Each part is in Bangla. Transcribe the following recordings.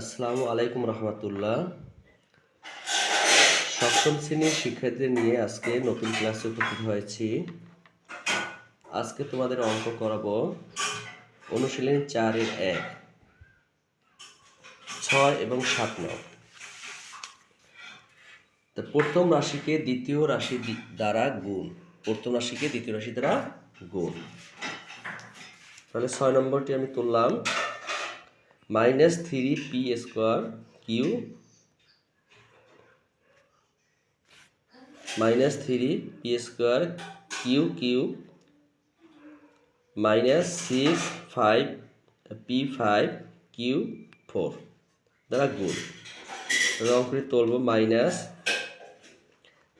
আসসালামু আলাইকুম রহমতুল্লাহ। সপ্তম শ্রেণির শিক্ষার্থীদের নিয়ে আজকে নতুন ক্লাসে উপস্থিত হয়েছি। আজকে তোমাদের অঙ্ক করাবো। অনুশীলনী চারের এক, ছয় এবং সাত নং। তো প্রথম রাশিকে দ্বিতীয় রাশি দ্বারা গুণ। প্রথম রাশিকে দ্বিতীয় রাশি দ্বারা গুণ। তাহলে ছয় নম্বরটি আমি তুললাম। Minus three P square Q minus three P square Q Q minus six five P five Q four দ্বারা গুণ। তাহলে অঙ্কটি তুলব minus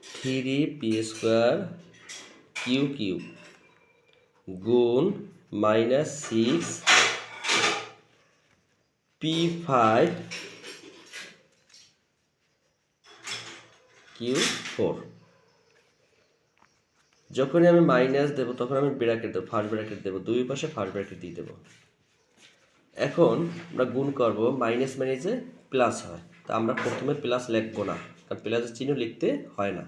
three P square Q Q গুণ minus six P five Q four যখনই আমি মাইনাস দেবো, তখন আমি ব্র্যাকেট দেবো ফার্স্ট ব্র্যাকেট দেবো, দুই পাশে ফার্স্ট ব্র্যাকেট দিয়ে দেবো। এখন আমরা গুণ করব মাইনাস মাইনাসে প্লাস হয়। তা আমরা প্রথমে প্লাস লিখব না, কারণ প্লাসের চিহ্ন লিখতে হয় না।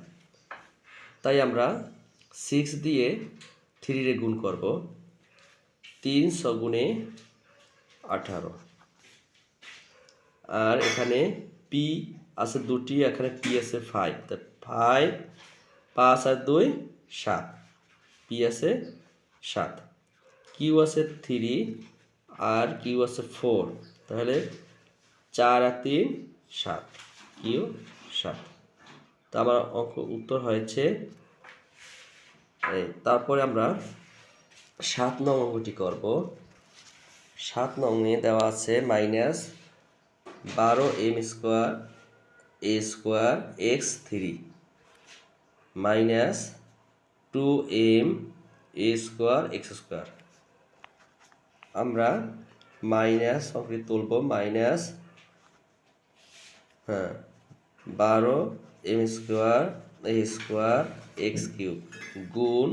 তাই আমরা সিক্স দিয়ে থ্রি রে গুণ করব, তিন সগুণে আঠারো। আর এখানে পি আছে দুটি, এখানে পি আছে ফাইভ তা ফাইভ পাঁচ আর দুই, সাত। পি আছে সাত। কিউ আছে থ্রি আর কিউ আছে ফোর তাহলে চার আর তিন, সাত। কিউ সাত। তা আমার অঙ্ক উত্তর হয়েছে তারপরে আমরা সাত নং অঙ্কটি করব। সাত নংয়ে দেওয়া আছে মাইনাস বারো M square, A square, X three minus two M A square, X square. আমরা মাইনাস অঙ্কে তুলব, মাইনাস হ্যাঁ বারো M square, A square, X cube গুণ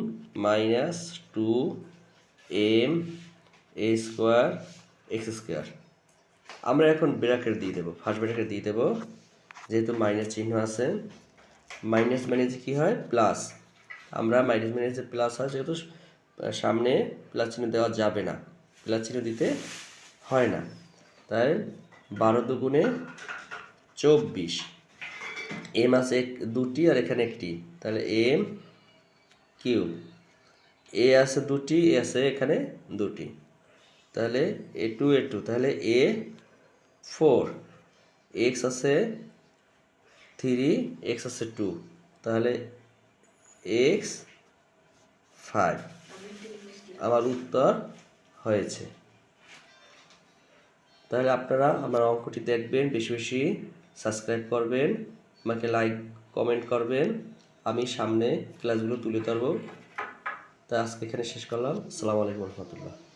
minus two M A square, X square. আমরা এখন ব্র্যাকেট দিয়ে দেবো। ফার্স্ট ব্র্যাকেট দিয়ে দেবো, যেহেতু মাইনাস চিহ্ন আছে। মাইনাস মাইনাসে কী হয়? প্লাস আমরা মাইনাস মাইনাসে প্লাস হয় যেহেতু সামনে প্লাস চিহ্ন দেওয়া যাবে না। প্লাস চিহ্ন দিতে হয় না। তাই বারো দুগুণে চব্বিশ। এম আছে দুটি আর এখানে একটি। তাহলে এম কিউ এ আছে দুটি এ আছে এখানে দুটি। তাহলে এ টু এ টু তাহলে এ ফোর এক্স আছে থ্রি এক্স আছে টু তাহলে এক্স ফাইভ আমার উত্তর হয়েছে। তাহলে আপনারা আমার অঙ্কটি দেখবেন, বেশি বেশি সাবস্ক্রাইব করবেন, আমাকে লাইক, কমেন্ট করবেন। আমি সামনে ক্লাসগুলো তুলে ধরবো। তা আজকে এখানে শেষ করলাম। আসসালামু আলাইকুম রহমতুল্লাহ।